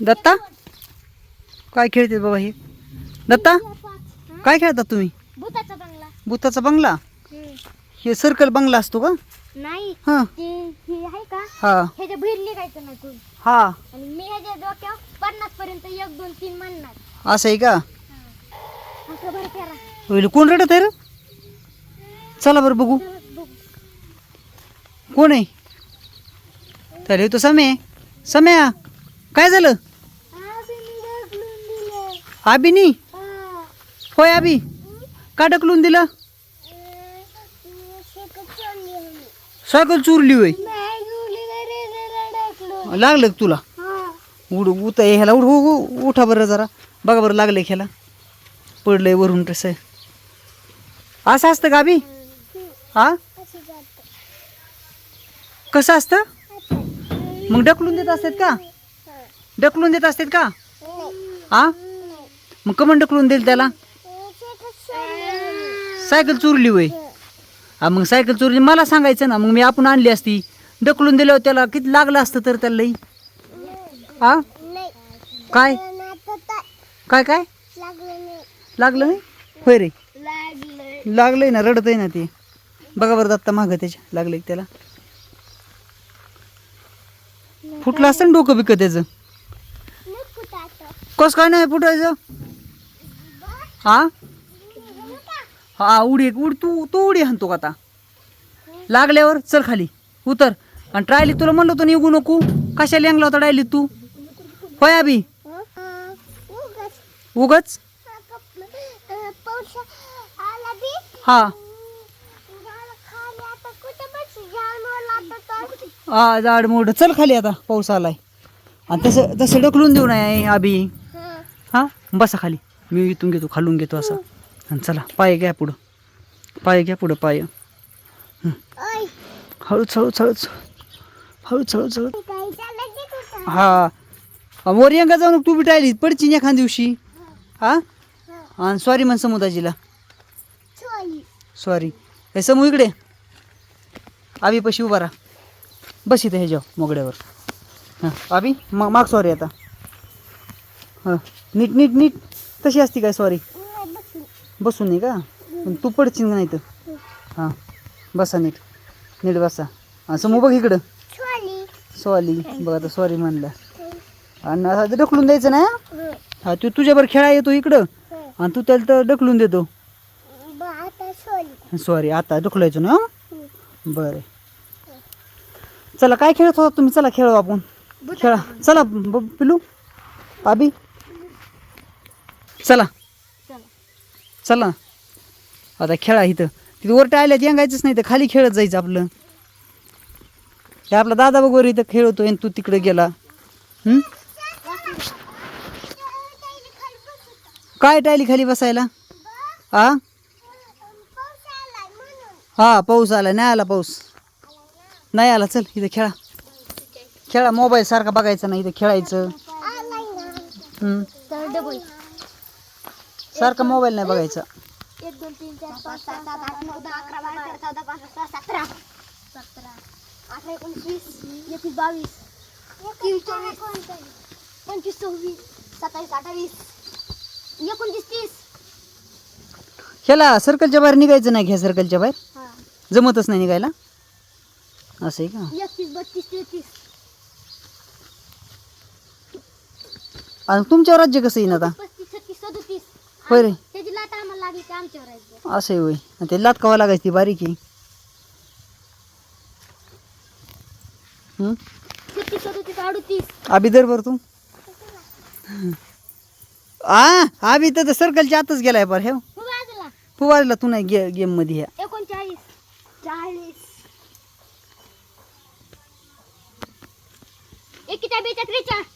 दत्ता? काय खेळते बाबा हे? दत्ता? काय खेळतात तुम्ही? भूताचा बंगला. भूताचा बंगला? हे सर्कल बंगला असतो का? नाही. हां. ते हे आहे का? हा. ह्याच्या बाहेर निघायचं नाही कोण? हा. आणि मी ह्याच्या डोक्यावर पन्नास पर्यंत एक दोन तीन म्हणणार असं आहे का? असं बरं करा. होईल. कोण रडत आहे रे? चला बरं बघू. तर बघू. कोण आहे? तर हे तो समय सम्या. काय झालं? आबी आबीनी? होय आबी. का ढकलून दिलं? आहे. सायकल चुरली होय. लागलं तुला? उड उत ह्याला उठ उठा बरं जरा. बघा बरं लागलं ह्याला. पडलंय वरून कसं असं असतं का बी हा कसं असतं? मग ढकलून देत असतात का? ढकलून देत असतात का. हा नाही. मग कमन ढकलून देईल त्याला. सायकल चोरली होय हा मग सायकल चोरली मला सांगायचं ना मग मी आपण आणली असती ढकलून दिल्यावर त्याला किती लागलं असतं तर त्याला लई हा नाही. काय काय काय लागलं नाही. होय रे लागलं. लागलंय ना रडत आहे ना ते बघा बरं दत्ता मागं त्याच्या लागलंय त्याला फुटलं असतं ना डोकं बिकं त्याचं. कस काय नाही फुटायचं हा? हा उडी उड तू तू उडी हाणतो का आता? लागल्यावर चल खाली उतर. आणि ट्रायली तुला म्हणलं होतं निघू नको. कशाला यांगला होता डायली तू? होय अभि? उगाच. उगच हा. हा झाड जाड मोड. चल खाली आता पाऊस आलाय. आणि तसं तसं ढकलून देऊ नये अभि. बसा खाली. मी इथून घेतो खालून घेतो असं. आणि चला पाय घ्या पुढं. पाय घ्या पुढं पाय. हळूच हळूच हळूच. हळूच हळूच हळूच. हा. वर यंगा जाऊन तू बिटायली पडची एखाद्या दिवशी. हा? आणि सॉरी म्हण समुदाजीला. सॉरी हे समू इकडे. आबी पशी उभा राहा. बस इथे ह्याच्यावर मोगड्यावर. हां. आबी मा माग सॉरी आता. हां. नीट नीट नीट. तशी असती काय? सॉरी बसून. आहे नाही का? पण तू पडशील नाही तर? हां. बसा नीट. नीट बसा. आणि समू बघ इकडं. सॉली सॉरी बघ आता सॉरी म्हणलं. आणि असं ते ढकलून द्यायचं ना हा? तू तुझ्यावर खेळा येतो इकडं. आणि तू त्याला तर ढकलून देतो. सॉरी आता ढकलायचो ना बरं. चला काय खेळत होता तुम्ही? चला खेळू आपण. खेळा. चला ब- पिलू. आबी. चला. चला. आता खेळा इथं. तिथे वर टाळल्यात यांगायचंच नाही तर खाली खेळत जायचं आपलं. हे आपला दादा वर इथं खेळतोय आणि तू तिकडे गेला? काय टायली खाली बसायला? आ. हा पाऊस आला. नाही आला पाऊस. नाही आला. चल इथं खेळा. खेळा. मोबाईल सारखा बघायचा नाही इथं खेळायचं आलाय ना. हं. तर डबल. सारखा मोबाईल नाही बघायचा. एक दोन तीन चार पाच सहा सात आठ नऊ दहा अकरा बारा तेरा चौदा पंधरा सोळा सतरा. सतरा. अठरा एकोणीस वीस एकवीस बावीस तेवीस चोवीस पंचवीस सव्वीस सत्तावीस अठ्ठावीस एकोणतीस तीस. ह्याला सर्कलच्या बाहेर निघायचं नाही घ्या सर्कलच्या बाहेर? हा. जमतच नाही निघायला? असं आहे का? एकतीस बत्तीस तेहतीस. आणि तुमच्यावर राज्य कसं येईन आता? होय रे. त्याची लाट आम्हाला लागली ते आमच्यावर आहे असं आहे होय. आणि ते लाटकावा लागायची ती बारीक आहे. हं? छत्तीस सदोतीस अडतीस. आबी दर बरं तू. आ आबी तर सर्कलच्या आतच गेलाय हे बाजूला फुवारला तू नाही गे गेम मध्ये ह्या. एकोणचाळीस. चाळीस. बेचाळीस त्रेचाळीस